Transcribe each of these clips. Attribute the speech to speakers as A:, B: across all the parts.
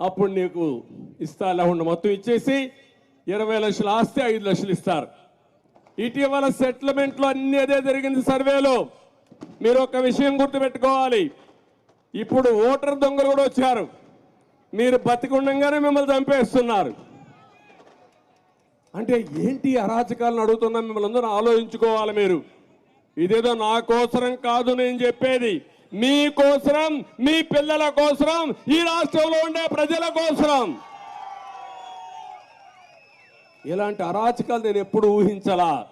A: అప్పుడు నీకు ఇస్తా లేకుండా మొత్తం ఇచ్చేసి ఇరవై లక్షలు ఆస్తి ఐదు లక్షలు ఇస్తారు. ఇటీవల సెటిల్మెంట్లో అన్ని అదే జరిగింది సర్వేలో. మీరు ఒక విషయం గుర్తుపెట్టుకోవాలి. ఇప్పుడు ఓటర్ దొంగలు కూడా వచ్చారు. మీరు బతికుండగానే మిమ్మల్ని చంపేస్తున్నారు. అంటే ఏంటి అరాచకాలను అడుగుతున్నా మిమ్మల్ని అందరూ ఆలోచించుకోవాలి మీరు. ఇదేదో నా కోసరం కాదు నేను చెప్పేది. మీ కోసరం మీ పిల్లల కోసరం ఈ రాష్ట్రంలో ఉండే ప్రజల కోసరం. ఇలాంటి అరాచకాలు నేను ఎప్పుడు ఊహించలా.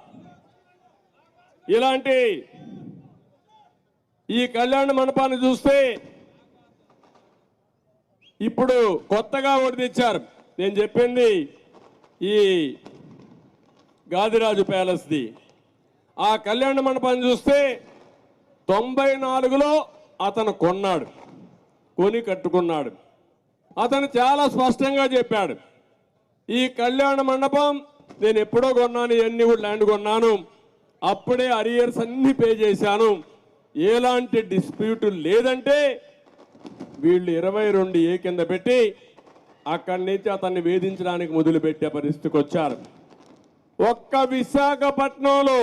A: ఇలాంటి ఈ కళ్యాణ మండపాన్ని చూస్తే ఇప్పుడు కొత్తగా ఒకటి తెచ్చారు. నేను చెప్పింది ఈ గాదిరాజు ప్యాలెస్ది. ఆ కళ్యాణ మండపాన్ని చూస్తే తొంభై నాలుగులో అతను కొన్నాడు. కొని కట్టుకున్నాడు. అతను చాలా స్పష్టంగా చెప్పాడు. ఈ కళ్యాణ మండపం నేను ఎప్పుడో కొన్నాను ఇవన్నీ కూడా ల్యాండ్ కొన్నాను అప్పుడే అరియర్స్ అన్ని పే చేశాను. ఎలాంటి డిస్ప్యూట్ లేదంటే వీళ్ళు ఇరవై రెండు ఏ కింద పెట్టి అక్కడి నుంచి అతన్ని వేధించడానికి మొదలుపెట్టే పరిస్థితికి వచ్చారు. ఒక్క విశాఖపట్నంలో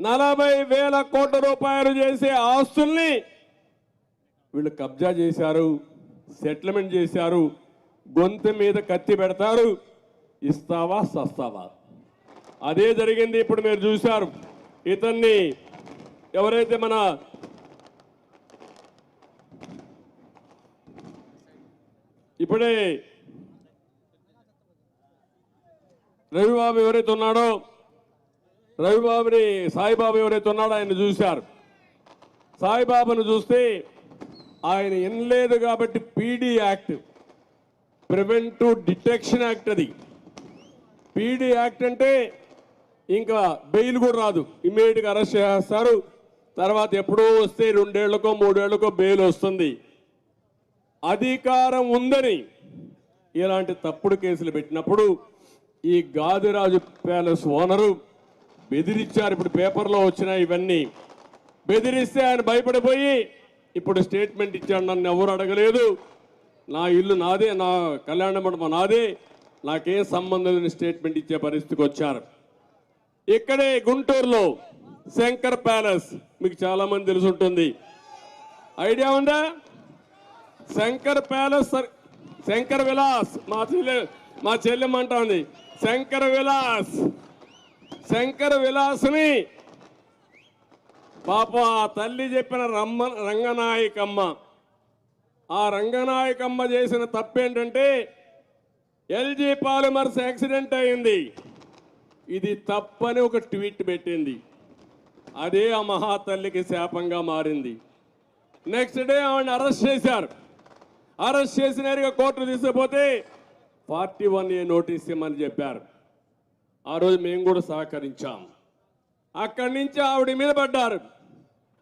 A: నలభై వేల కోట్ల రూపాయలు చేసే ఆస్తుల్ని వీళ్ళు కబ్జా చేశారు సెటిల్మెంట్ చేశారు గొంతు మీద కత్తి పెడతారు. ఇస్తావా సస్తావా? అదే జరిగింది ఇప్పుడు మీరు చూశారు. ఇతన్ని ఎవరైతే మన ఇప్పుడే రవిబాబు ఎవరైతే ఉన్నాడో రవిబాబుని సాయిబాబు ఎవరైతే ఉన్నాడో ఆయన చూశారు. సాయిబాబాను చూస్తే ఆయన వినలేదు కాబట్టి PD act prevent detection act అది. పీడీ యాక్ట్ అంటే ఇంకా బెయిల్ కూడా రాదు. ఇమీడియట్గా అరెస్ట్ చేస్తారు. తర్వాత ఎప్పుడో వస్తే రెండేళ్ళకో మూడేళ్ళకో బెయిల్ వస్తుంది. అధికారం ఉందని ఇలాంటి తప్పుడు కేసులు పెట్టినప్పుడు ఈ గాదిరాజు ప్యాలెస్ ఓనరు బెదిరించారు. ఇప్పుడు పేపర్లో వచ్చినాయి ఇవన్నీ. బెదిరిస్తే ఆయన భయపడిపోయి ఇప్పుడు స్టేట్మెంట్ ఇచ్చాడు. నన్ను ఎవరు అడగలేదు. నా ఇల్లు నాదే నా కళ్యాణ మండపం నాదే. నాకేం సంబంధం లేని స్టేట్మెంట్ ఇచ్చే పరిస్థితికి వచ్చారు. ఇక్కడే గుంటూరులో శంకర్ ప్యాలెస్. మీకు చాలామంది తెలిసి ఉంటుంది ఐడియా ఉందా? Shankar palace sir- Shankar Vilas. మా చెల్లె మా చెల్లెమ్మ అంటోంది. శంకర్ విలాస్. శంకర విలాసుని. పాప ఆ తల్లి చెప్పిన రమ్మ రంగనాయకమ్మ. ఆ రంగనాయకమ్మ చేసిన తప్పేంటంటే ఎల్జీ పాలిమర్స్ యాక్సిడెంట్ అయింది. ఇది తప్పని ఒక ట్వీట్ పెట్టింది. అదే ఆ మహాతల్లికి శాపంగా మారింది. నెక్స్ట్ డే ఆవిడని అరెస్ట్ చేశారు. అరెస్ట్ చేసిన కోర్టు తీసుకుపోతే ఫార్టీ వన్ ఏ నోటీస్ ఇమ్మని చెప్పారు. ఆ రోజు మేము కూడా సహకరించాం. అక్కడి నుంచి ఆవిడ మీద పడ్డారు.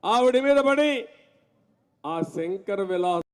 A: ఆవిడ మీద పడి ఆ శంకర విలాస్